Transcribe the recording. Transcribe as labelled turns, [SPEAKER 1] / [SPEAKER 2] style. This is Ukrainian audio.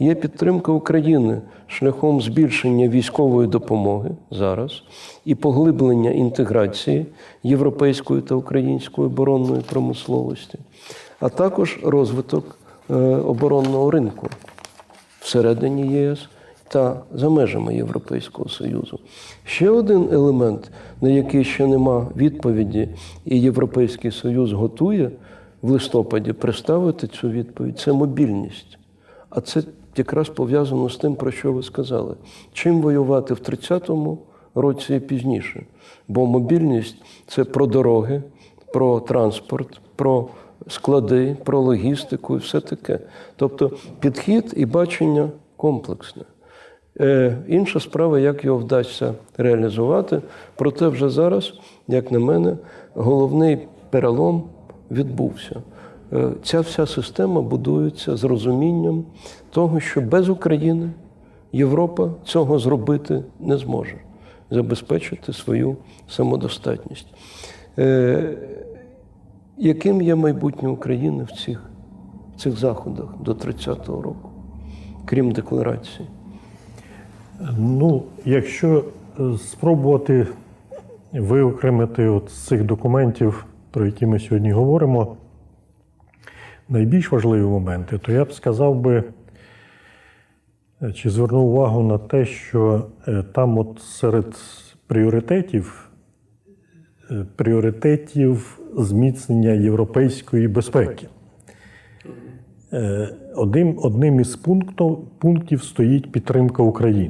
[SPEAKER 1] Є підтримка України шляхом збільшення військової допомоги зараз і поглиблення інтеграції європейської та української оборонної промисловості, а також розвиток е, оборонного ринку всередині ЄС та за межами Європейського Союзу. Ще один елемент, на який ще нема відповіді, і Європейський Союз готує в листопаді представити цю відповідь це мобільність. А це якраз пов'язано з тим, про що ви сказали. Чим воювати в 30-му році і пізніше? Бо мобільність це про дороги, про транспорт, про склади, про логістику і все таке. Тобто підхід і бачення комплексне. Е, інша справа, як його вдасться реалізувати. Проте вже зараз, як на мене, головний перелом відбувся. Е, ця вся система будується з розумінням того, що без України Європа цього зробити не зможе, забезпечити свою самодостатність. Е, яким є майбутнє України в цих, в цих заходах до 30-го року, крім декларації?
[SPEAKER 2] Ну, якщо е, спробувати виокремити от з цих документів, про які ми сьогодні говоримо, найбільш важливі моменти, то я б сказав би, е, чи звернув увагу на те, що е, там, от серед пріоритетів, е, пріоритетів зміцнення європейської безпеки. Одним, одним із пунктів, пунктів стоїть підтримка України.